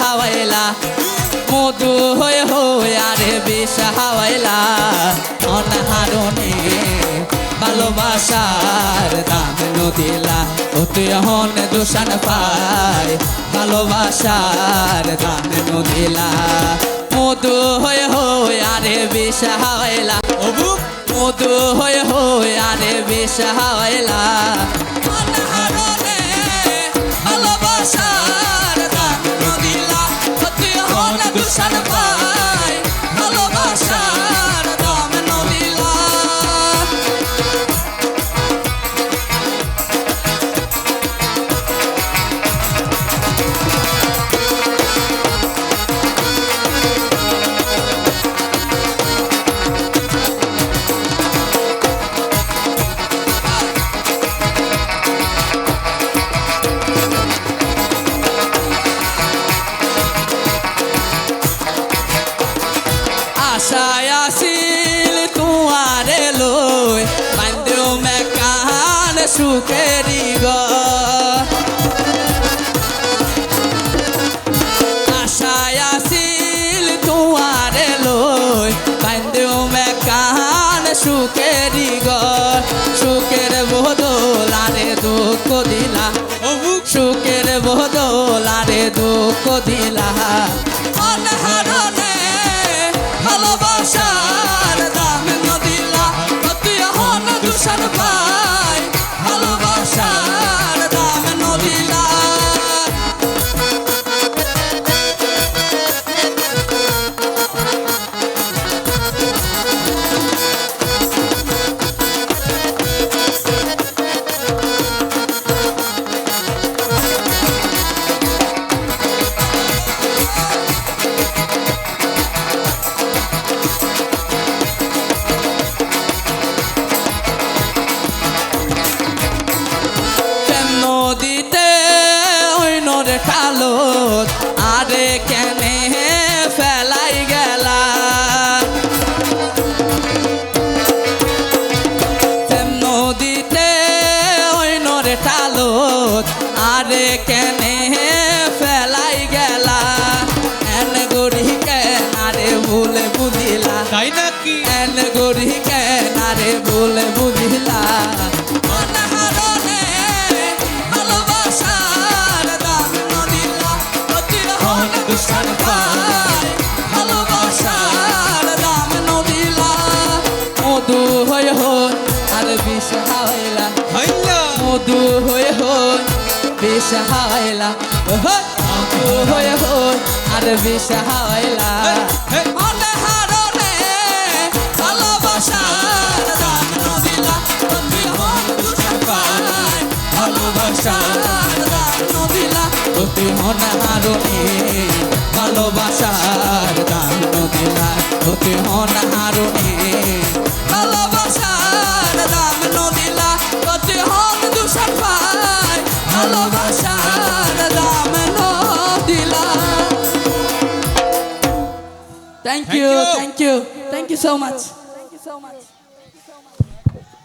হাওয়াইলা। মধু হয়ে হয়ে আরে বিষ হাওয়াইলা। অনাহারণে ভালোবাসার দাম নদিলা তুই হন দূষণ পায় ভালোবাসার দাম নদিলা মধু হয়ে হয়ে আরে বিষ হাওয়াইলা। মধু হয়ে হয়ে আরে বিষ হাওয়াইলা। আসিল তুয়ারে লই বান্দেও মে কান সুখেরি গ। আশায় আসিল লই মে কান সুখেরি গ। সুখের বদল দুঃখ দিলা। অনহারণে ভালোবাসার খালত আরে কেনে ফেলাই গেলা। নদীতে ওই নরে খালত আরে কেনে ফেলাই গেলা। এন গড়ি কেন আরে ভুলে বুঝিলা। তাই নাকি? এন গড়ি কেন আরে ভুলে বুঝিলা। দুষার পায় ভালোবাসার দাম নদিলা মধু হয়ে হন আর বিষ হাইলা মধু হয়ে হন বিষ হাওয়াইলা মধু হয়ে হন আর বিষ হাওয়াইলা ভালোবাসার দাম নদিলা হন দুষার পায় ভালোবাসার দাম ভালোবাসার দাম নদিলা অতি অনাহারণে ভালোবাসার দাম নদিলা অতি হন দুষার পায় ভালোবাসার দাম নদিলা you, you. thank you, thank you so much. Thank you so much.